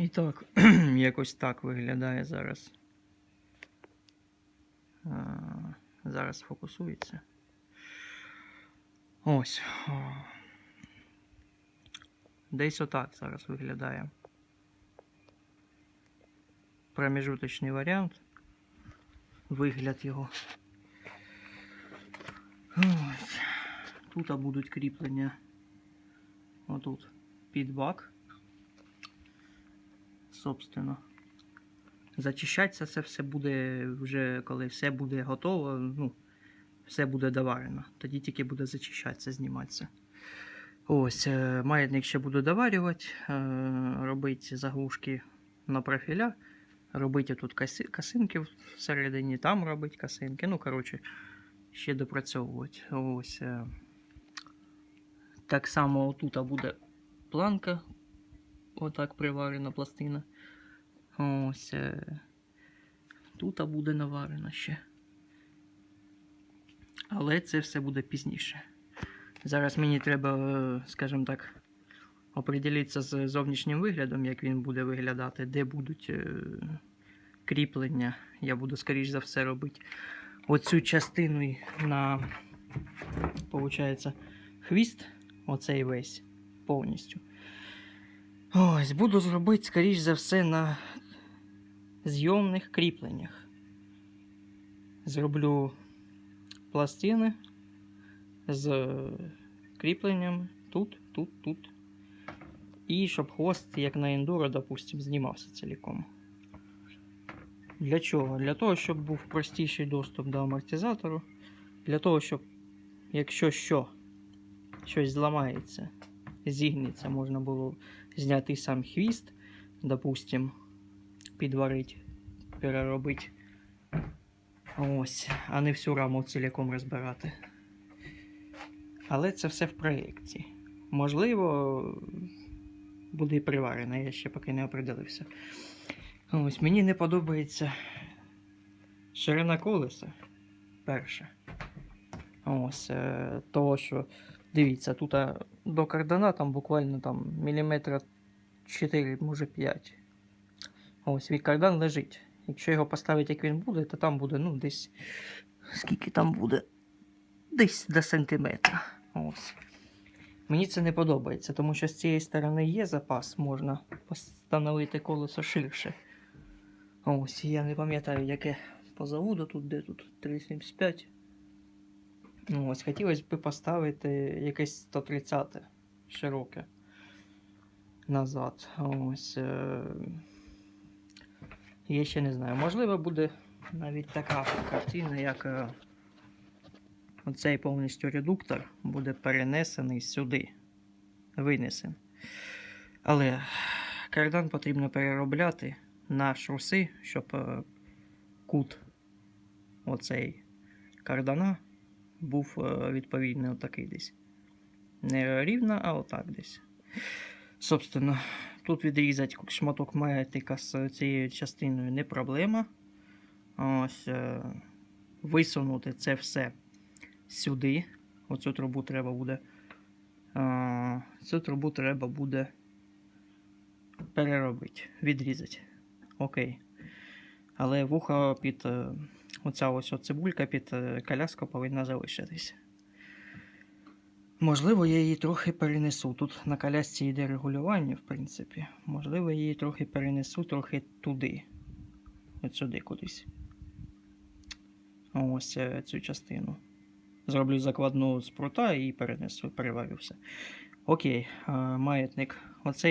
І так, якось так виглядає зараз. А, Зараз фокусується. Ось. Десь отак зараз виглядає. Проміжуточний варіант. Вигляд його. Ось. Тут будуть кріплення. Отут під бак. Собственно. Зачищатися це все буде вже коли все буде готово, ну, все буде доварено. Тоді тільки буде зачищатися, зніматися. Ось, е, маятник ще буду доварювати, е, робити заглушки на профіля, робити тут коси, косинки всередині, там робити косинки. Ну, коротше, ще допрацьовувати. Ось. е. Так само тут буде планка, отак приварена пластина. Ось. е, Тут буде наварена ще. Але це все буде пізніше. Зараз мені треба, е, скажімо так, оприділитися з зовнішнім виглядом, як він буде виглядати, де будуть е, кріплення. Я буду, скоріш за все, робити оцю частину на, виходить, хвіст, оцей весь повністю. Ось, буду зробити, скоріш за все, на зйомних кріпленнях. Зроблю пластини з кріпленнями тут, тут, тут. І щоб хвост, як на ендуро, допустим, знімався цілком. Для чого? Для того, щоб був простіший доступ до амортизатору. Для того, щоб, якщо що, щось зламається, зігнеться, можна було зняти сам хвіст, допустим, підварити, переробити. Ось, а не всю раму цілком розбирати. Але це все в проєкті. Можливо, буде і приварено, я ще поки не определився. Ось, мені не подобається ширина колеса. Перше. Ось, е, того, що, дивіться, тут до кардана там буквально там міліметра 4, може 5. Ось, від кардан лежить. Якщо його поставити, як він буде, то там буде, ну, десь. Скільки там буде? Десь до сантиметра. Ось. Мені це не подобається, тому що з цієї сторони є запас, можна встановити колесо ширше. Ось, я не пам'ятаю, яке по заводу тут, де тут 375. Ну, ось, хотілося б поставити якесь 130 широке назад. Ось. Е... Я ще не знаю. Можливо, буде навіть така картина, як е, оцей повністю редуктор буде перенесений сюди, винесений. Але кардан потрібно переробляти на шруси, щоб е, кут оцей кардана був е, відповідний отакий десь. Не рівно, а отак десь. Собственно, тут відрізати шматок маятика з цією частиною не проблема. Ось е, висунути це все сюди. Оцю трубу треба буде. е, Цю трубу треба буде переробити, відрізати. Окей. Але вуха під оця ось цибулька під е, коляску повинна залишитись. Можливо, я її трохи перенесу. Тут на колясці йде регулювання, в принципі. Можливо, я її трохи перенесу, трохи туди. От сюди кудись. Ось е, цю частину. Зроблю закладну з прута і перенесу, переварю все. Окей, е, маятник. Оцей